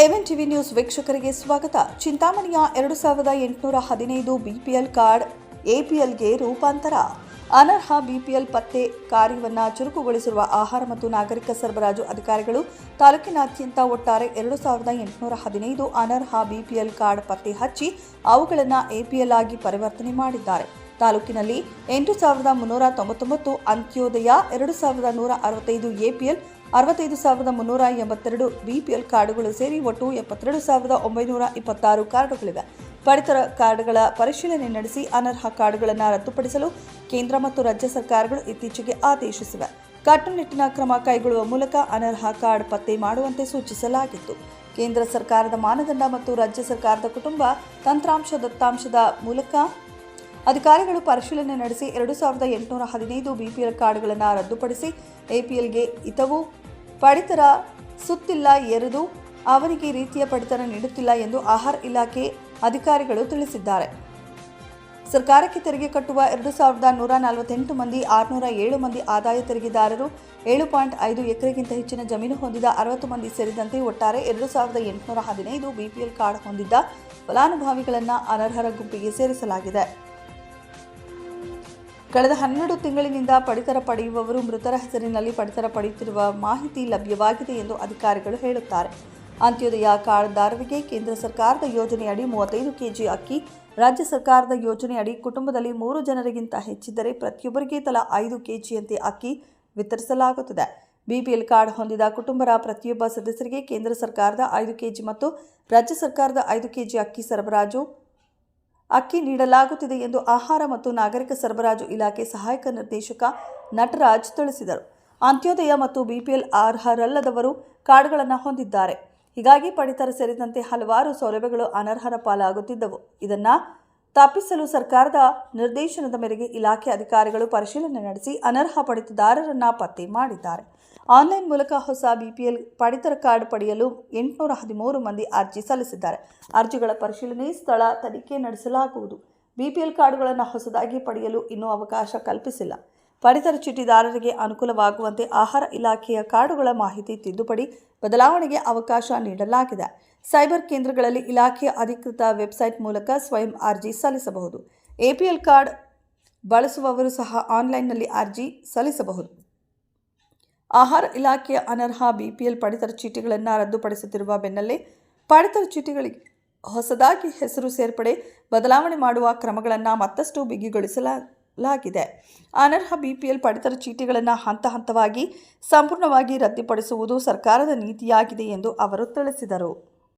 Heaven TV news ವೀಕ್ಷಕರಿಗೆ ಸ್ವಾಗತ. ಚಿಂತಾಮಣಿಯ ಎರಡು ಸಾವಿರದ ಎಂಟುನೂರ ಹದಿನೈದು ಬಿಪಿಎಲ್ ಕಾರ್ಡ್ ಎಪಿಎಲ್ಗೆ ರೂಪಾಂತರ. ಅನರ್ಹ ಬಿಪಿಎಲ್ ಪತ್ತೆ ಕಾರ್ಯವನ್ನು ಚುರುಕುಗೊಳಿಸಿರುವ ಆಹಾರ ಮತ್ತು ನಾಗರಿಕ ಸರಬರಾಜು ಅಧಿಕಾರಿಗಳು ತಾಲೂಕಿನಾದ್ಯಂತ ಒಟ್ಟಾರೆ ಎರಡು ಸಾವಿರದ ಎಂಟುನೂರ ಹದಿನೈದು ಅನರ್ಹ ಬಿಪಿಎಲ್ ಕಾರ್ಡ್ ಪತ್ತೆ ಹಚ್ಚಿ ಅವುಗಳನ್ನು ಎಪಿಎಲ್ ಆಗಿ ಪರಿವರ್ತನೆ ಮಾಡಿದ್ದಾರೆ. ತಾಲೂಕಿನಲ್ಲಿ ಎಂಟು ಸಾವಿರದ ಮುನ್ನೂರ ತೊಂಬತ್ತೊಂಬತ್ತು ಅಂತ್ಯೋದಯ, ಎರಡು ಸಾವಿರದ ನೂರ ಅರವತ್ತೈದು ಎಪಿಎಲ್, ಅರವತ್ತೈದು ಸಾವಿರದ ಮುನ್ನೂರ ಎಂಬತ್ತೆರಡು ಬಿಪಿಎಲ್ ಕಾರ್ಡುಗಳು ಸೇರಿ ಒಟ್ಟು ಎಪ್ಪತ್ತೆರಡು ಸಾವಿರದ ಒಂಬೈನೂರ ಇಪ್ಪತ್ತಾರು ಕಾರ್ಡುಗಳಿವೆ. ಪಡಿತರ ಕಾರ್ಡ್ಗಳ ಪರಿಶೀಲನೆ ನಡೆಸಿ ಅನರ್ಹ ಕಾರ್ಡ್ಗಳನ್ನು ರದ್ದುಪಡಿಸಲು ಕೇಂದ್ರ ಮತ್ತು ರಾಜ್ಯ ಸರ್ಕಾರಗಳು ಇತ್ತೀಚೆಗೆ ಆದೇಶಿಸಿವೆ. ಕಟ್ಟುನಿಟ್ಟಿನ ಕ್ರಮ ಕೈಗೊಳ್ಳುವ ಮೂಲಕ ಅನರ್ಹ ಕಾರ್ಡ್ ಪತ್ತೆ ಮಾಡುವಂತೆ ಸೂಚಿಸಲಾಗಿತ್ತು. ಕೇಂದ್ರ ಸರ್ಕಾರದ ಮಾನದಂಡ ಮತ್ತು ರಾಜ್ಯ ಸರ್ಕಾರದ ಕುಟುಂಬ ತಂತ್ರಾಂಶ ದತ್ತಾಂಶದ ಮೂಲಕ ಅಧಿಕಾರಿಗಳು ಪರಿಶೀಲನೆ ನಡೆಸಿ ಎರಡು ಸಾವಿರದ ಎಂಟುನೂರ ಹದಿನೈದು ಬಿಪಿಎಲ್ ಕಾರ್ಡ್ಗಳನ್ನು ರದ್ದುಪಡಿಸಿ ಎಪಿಎಲ್ಗೆ ಇತವು ಪಡಿತರ ಸುತ್ತಿಲ್ಲ, ಎರೆದು ಅವರಿಗೆ ರೀತಿಯ ಪಡಿತರ ನೀಡುತ್ತಿಲ್ಲ ಎಂದು ಆಹಾರ ಇಲಾಖೆ ಅಧಿಕಾರಿಗಳು ತಿಳಿಸಿದ್ದಾರೆ. ಸರ್ಕಾರಕ್ಕೆ ತೆರಿಗೆ ಕಟ್ಟುವ ಎರಡು ಸಾವಿರದ ನೂರ ನಲವತ್ತೆಂಟು ಮಂದಿ ಆರುನೂರ ಏಳು ಮಂದಿ ಆದಾಯ ತೆರಿಗೆದಾರರು ಏಳು ಪಾಯಿಂಟ್ ಐದು ಎಕರೆಗಿಂತ ಹೆಚ್ಚಿನ ಜಮೀನು ಹೊಂದಿದ ಅರವತ್ತು ಮಂದಿ ಸೇರಿದಂತೆ ಒಟ್ಟಾರೆ ಎರಡು ಸಾವಿರದ ಎಂಟುನೂರ ಹದಿನೈದು ಬಿಪಿಎಲ್ ಕಾರ್ಡ್ ಹೊಂದಿದ್ದ ಫಲಾನುಭವಿಗಳನ್ನು ಅನರ್ಹರ ಗುಂಪಿಗೆ ಸೇರಿಸಲಾಗಿದೆ. ಕಳೆದ ಹನ್ನೆರಡು ತಿಂಗಳಿನಿಂದ ಪಡಿತರ ಪಡೆಯುವವರು ಮೃತರ ಹೆಸರಿನಲ್ಲಿ ಪಡಿತರ ಪಡೆಯುತ್ತಿರುವ ಮಾಹಿತಿ ಲಭ್ಯವಾಗಿದೆ ಎಂದು ಅಧಿಕಾರಿಗಳು ಹೇಳುತ್ತಾರೆ. ಅಂತ್ಯೋದಯ ಕಾರ್ಡ್ದಾರರಿಗೆ ಕೇಂದ್ರ ಸರ್ಕಾರದ ಯೋಜನೆಯಡಿ ಮೂವತ್ತೈದು ಕೆಜಿ ಅಕ್ಕಿ, ರಾಜ್ಯ ಸರ್ಕಾರದ ಯೋಜನೆಯಡಿ ಕುಟುಂಬದಲ್ಲಿ ಮೂರು ಜನರಿಗಿಂತ ಹೆಚ್ಚಿದ್ದರೆ ಪ್ರತಿಯೊಬ್ಬರಿಗೆ ತಲಾ ಐದು ಕೆಜಿಯಂತೆ ಅಕ್ಕಿ ವಿತರಿಸಲಾಗುತ್ತದೆ. ಬಿಪಿಎಲ್ ಕಾರ್ಡ್ ಹೊಂದಿದ ಕುಟುಂಬರ ಪ್ರತಿಯೊಬ್ಬ ಸದಸ್ಯರಿಗೆ ಕೇಂದ್ರ ಸರ್ಕಾರದ ಐದು ಕೆಜಿ ಮತ್ತು ರಾಜ್ಯ ಸರ್ಕಾರದ ಐದು ಕೆಜಿ ಅಕ್ಕಿ ಸರಬರಾಜು, ಅಕ್ಕಿ ನೀಡಲಾಗುತ್ತಿದೆ ಎಂದು ಆಹಾರ ಮತ್ತು ನಾಗರಿಕ ಸರಬರಾಜು ಇಲಾಖೆ ಸಹಾಯಕ ನಿರ್ದೇಶಕ ನಟರಾಜ್ ತಿಳಿಸಿದರು. ಅಂತ್ಯೋದಯ ಮತ್ತು ಬಿಪಿಎಲ್ ಅರ್ಹರಲ್ಲದವರು ಕಾರ್ಡ್ಗಳನ್ನು ಹೊಂದಿದ್ದಾರೆ. ಹೀಗಾಗಿ ಪಡಿತರ ಸೇರಿದಂತೆ ಹಲವಾರು ಸೌಲಭ್ಯಗಳು ಅನರ್ಹರ ಪಾಲಾಗುತ್ತಿದ್ದವು. ಇದನ್ನು ತಪ್ಪಿಸಲು ಸರ್ಕಾರದ ನಿರ್ದೇಶನದ ಮೇರೆಗೆ ಇಲಾಖೆ ಅಧಿಕಾರಿಗಳು ಪರಿಶೀಲನೆ ನಡೆಸಿ ಅನರ್ಹ ಪಡಿತದಾರರನ್ನು ಪತ್ತೆ ಮಾಡಿದ್ದಾರೆ. ಆನ್ಲೈನ್ ಮೂಲಕ ಹೊಸ ಬಿಪಿಎಲ್ ಪಡಿತರ ಕಾರ್ಡ್ ಪಡೆಯಲು ಎಂಟುನೂರ ಹದಿಮೂರು ಮಂದಿ ಅರ್ಜಿ ಸಲ್ಲಿಸಿದ್ದಾರೆ. ಅರ್ಜಿಗಳ ಪರಿಶೀಲನೆ ಸ್ಥಳ ತನಿಖೆ ನಡೆಸಲಾಗುವುದು. ಬಿಪಿಎಲ್ ಕಾರ್ಡ್ಗಳನ್ನು ಹೊಸದಾಗಿ ಪಡೆಯಲು ಇನ್ನೂ ಅವಕಾಶ ಕಲ್ಪಿಸಿಲ್ಲ. ಪಡಿತರ ಚೀಟಿದಾರರಿಗೆ ಅನುಕೂಲವಾಗುವಂತೆ ಆಹಾರ ಇಲಾಖೆಯ ಕಾರ್ಡುಗಳ ಮಾಹಿತಿ ತಿದ್ದುಪಡಿ ಬದಲಾವಣೆಗೆ ಅವಕಾಶ ನೀಡಲಾಗಿದೆ. ಸೈಬರ್ ಕೇಂದ್ರಗಳಲ್ಲಿ ಇಲಾಖೆಯ ಅಧಿಕೃತ ವೆಬ್ಸೈಟ್ ಮೂಲಕ ಸ್ವಯಂ ಅರ್ಜಿ ಸಲ್ಲಿಸಬಹುದು. ಎಪಿಎಲ್ ಕಾರ್ಡ್ ಬಳಸುವವರು ಸಹ ಆನ್ಲೈನ್ನಲ್ಲಿ ಅರ್ಜಿ ಸಲ್ಲಿಸಬಹುದು. ಆಹಾರ ಇಲಾಖೆಯ ಅನರ್ಹ ಬಿಪಿಎಲ್ ಪಡಿತರ ಚೀಟಿಗಳನ್ನು ರದ್ದುಪಡಿಸುತ್ತಿರುವ ಬೆನ್ನಲ್ಲೇ ಪಡಿತರ ಚೀಟಿಗಳಿಗೆ ಹೊಸದಾಗಿ ಹೆಸರು ಸೇರ್ಪಡೆ ಬದಲಾವಣೆ ಮಾಡುವ ಕ್ರಮಗಳನ್ನು ಮತ್ತಷ್ಟು ಬಿಗಿಗೊಳಿಸಲಾಗಿದೆ ಅನರ್ಹ ಬಿಪಿಎಲ್ ಪಡಿತರ ಚೀಟಿಗಳನ್ನು ಹಂತ ಹಂತವಾಗಿ ಸಂಪೂರ್ಣವಾಗಿ ರದ್ದುಪಡಿಸುವುದು ಸರ್ಕಾರದ ನೀತಿಯಾಗಿದೆ ಎಂದು ಅವರು ತಿಳಿಸಿದರು.